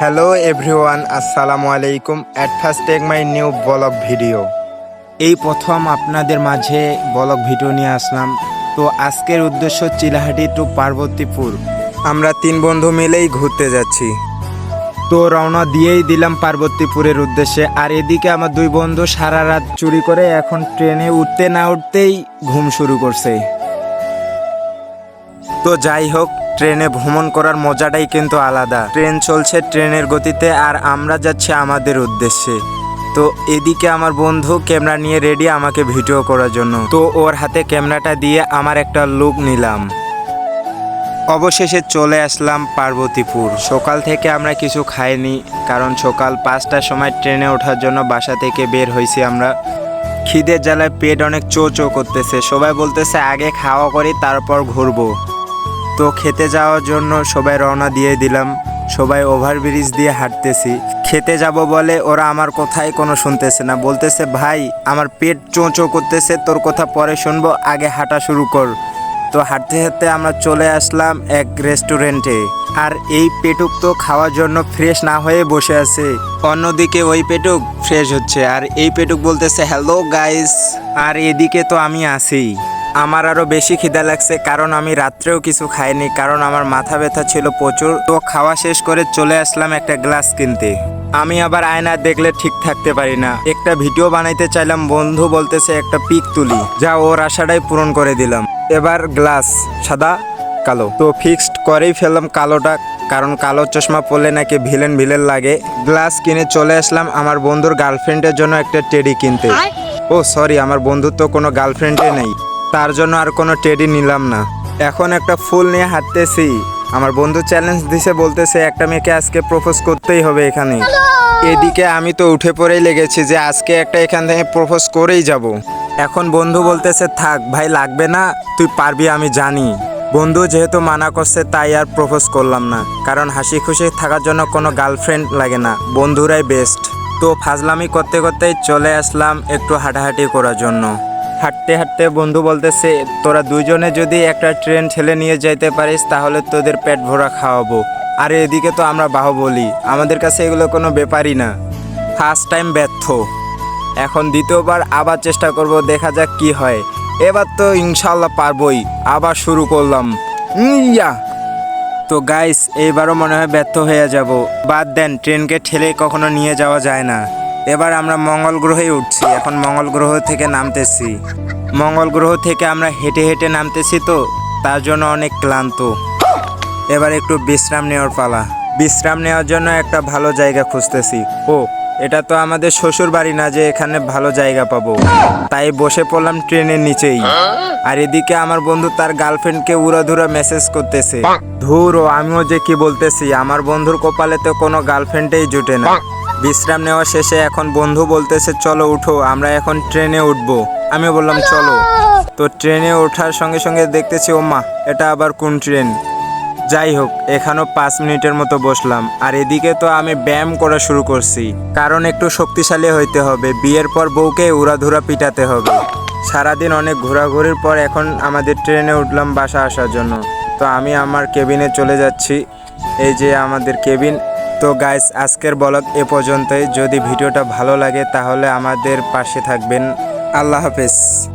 Hello everyone আসসালামু আলাইকুম at first take my new vlog video এই প্রথম আপনাদের মাঝে ব্লগ ভিডিও নিয়ে আসলাম। তো আজকের উদ্দেশ্য চিলাহাটি টু পার্বতীপুর। আমরা তিন বন্ধু মিলেই ঘুরতে যাচ্ছি। তো রওনা দিয়েই দিলাম পার্বতীপুরের উদ্দেশ্যে। আর এদিকে আমার দুই বন্ধু সারা রাত চুরি করে এখন ট্রেনে উঠতে না উঠতেই ঘুম শুরু করছে। তো যাই হোক ট্রেনে ভ্রমণ করার মজাটাই কিন্তু আলাদা। ট্রেন চলছে ট্রেনের গতিতে আর আমরা যাচ্ছি আমাদের উদ্দেশ্যে। তো এদিকে আমার বন্ধু ক্যামেরা নিয়ে রেডি আমাকে ভিডিও করার জন্য। তো ওর হাতে ক্যামেরাটা দিয়ে আমার একটা লুক নিলাম। অবশেষে চলে আসলাম পার্বতীপুর। সকাল থেকে আমরা কিছু খাইনি, কারণ সকাল পাঁচটার সময় ট্রেনে ওঠার জন্য বাসা থেকে বের হয়েছি আমরা। খিদের জ্বালায় পেট অনেক চো চো করতেছে। সবাই বলতেছে, আগে খাওয়া করি, তারপর ঘুরবো। তো খেতে যাওয়ার জন্য সবাই রওনা দিয়ে দিলাম। সবাই ওভারব্রিজ দিয়ে হাঁটতেছি। খেতে যাব বলে ওরা আমার কথাই কোনো শুনতেছে না। বলতেছে, ভাই, আমার পেট চোঁচো করতেছে, তোর কথা পরে শুনব, আগে হাঁটা শুরু কর। তো হাঁটতে হাঁটতে আমরা চলে আসলাম এক রেস্টুরেন্টে। আর এই পেটুক তো খাওয়ার জন্য ফ্রেশ না হয়ে বসে আছে। অন্যদিকে ওই পেটুক ফ্রেশ হচ্ছে। আর এই পেটুক বলতেছে, হ্যালো গাইস। আর এদিকে তো আমি আছি। আমার আরও বেশি খিদা লাগছে কারণ আমি রাত্রেও কিছু খাইনি কারণ আমার মাথা ব্যথা ছিল প্রচুর। তো খাওয়া শেষ করে চলে আসলাম একটা গ্লাস কিনতে। আমি আবার আয়না দেখলে ঠিক থাকতে পারি না। একটা ভিডিও বানাইতে চাইলাম বন্ধু বলতেছে একটা পিক তুলি। যা ওর আশাটাই পূরণ করে দিলাম। এবার গ্লাস সাদা কালো। তো ফিক্সড করেই ফেললাম কালোটা কারণ কালো চশমা পরলে নাকি ভিলেন ভিলেন লাগে। গ্লাস কিনে চলে আসলাম আমার বন্ধুর গার্লফ্রেন্ডের জন্য একটা টেডি কিনতে। ও সরি আমার বন্ধুর তো কোনো গার্লফ্রেন্ডে নেই। তার জন্য আর কোনো টেডি নিলাম না। এখন একটা ফুল নিয়ে হাঁটতেছি। আমার বন্ধু চ্যালেঞ্জ দিছে বলতেছে একটা মেয়েকে আজকে প্রপোজ করতেই হবে এখানে। এদিকে আমি তো উঠে পড়েই লেগেছি যে আজকে একটা এখান থেকে প্রপোজ করেই যাব। এখন বন্ধু বলতেছে থাক ভাই লাগবে না তুই পারবি আমি জানি। বন্ধু যেহেতু মানা করছে তাই আর প্রপোজ করলাম না। কারণ হাসি খুশি থাকার জন্য কোনো গার্লফ্রেন্ড লাগে না বন্ধুরাই বেস্ট তো ফাজলামি করতে করতেই চলে আসলাম একটু হাঁটাহাঁটি করার জন্য। হাঁটতে হাঁটতে বন্ধু বলতেছে, তোরা দুইজনে যদি একটা ট্রেন ঠেলে নিয়ে যাইতে পারিস, তাহলে তোদের পেট ভরা খাওয়াবো। আর এদিকে তো আমরা বাহুবলি, আমাদের কাছে এগুলো কোনো ব্যাপারই না। ফার্স্ট টাইম ব্যর্থ। এখন দ্বিতীয়বার আবার চেষ্টা করব, দেখা যাক কি হয়। এবার তো ইনশাল্লাহ পারবই, আবার শুরু করলাম। ইয়া! তো গাইস এইবারও মনে হয় ব্যর্থ হয়ে যাব। বাদ দেন, ট্রেনকে ঠেলে কখনো নিয়ে যাওয়া যায় না। এবার আমরা মঙ্গল গ্রহেই উঠছি, এখন মঙ্গল গ্রহ থেকে নামতেছি। মঙ্গল গ্রহ থেকে আমরা হেঁটে হেঁটে নামতেছি তো, তার জন্য অনেক ক্লান্ত। এবার একটু বিশ্রাম নেওয়ার পালা। বিশ্রাম নেওয়ার জন্য একটা ভালো জায়গা খুঁজতেছি। ও, এটা তো আমাদের শ্বশুর বাড়ি না যে এখানে ভালো জায়গা পাবো। তাই বসে পড়লাম ট্রেনের নিচেই। আর এদিকে আমার বন্ধু তার গার্লফ্রেন্ডকে উড়াধুরা মেসেজ করতেছে। ধুর ও, আমিও যে কি বলতেছি, আমার বন্ধুর কপালে তো কোনো গার্লফ্রেন্ডেই জুটে না। বিশ্রাম নেওয়া শেষে এখন বন্ধু বলতেছে, চলো উঠো, আমরা এখন ট্রেনে উঠবো। আমি বললাম, চলো। তো ট্রেনে ওঠার সঙ্গে সঙ্গে দেখতেছি ও মা এটা আবার কোন ট্রেন? যাই হোক, এখানেও পাঁচ মিনিটের মতো বসলাম। আর এদিকে তো আমি ব্যায়াম করা শুরু করছি। কারণ একটু শক্তিশালী হইতে হবে, বিয়ের পর বউকে উড়াধুরা পিটাতে হবে। সারাদিন অনেক ঘোরাঘুরির পর এখন আমাদের ট্রেনে উঠলাম বাসা আসার জন্য। তো আমি আমার কেবিনে চলে যাচ্ছি। এই যে আমাদের কেবিন তো গাইস আজকের ব্লগ এ পর্যন্তই। যদি ভিডিওটা ভালো লাগে, তাহলে আমাদের পাশে থাকবেন। আল্লাহ হাফেজ।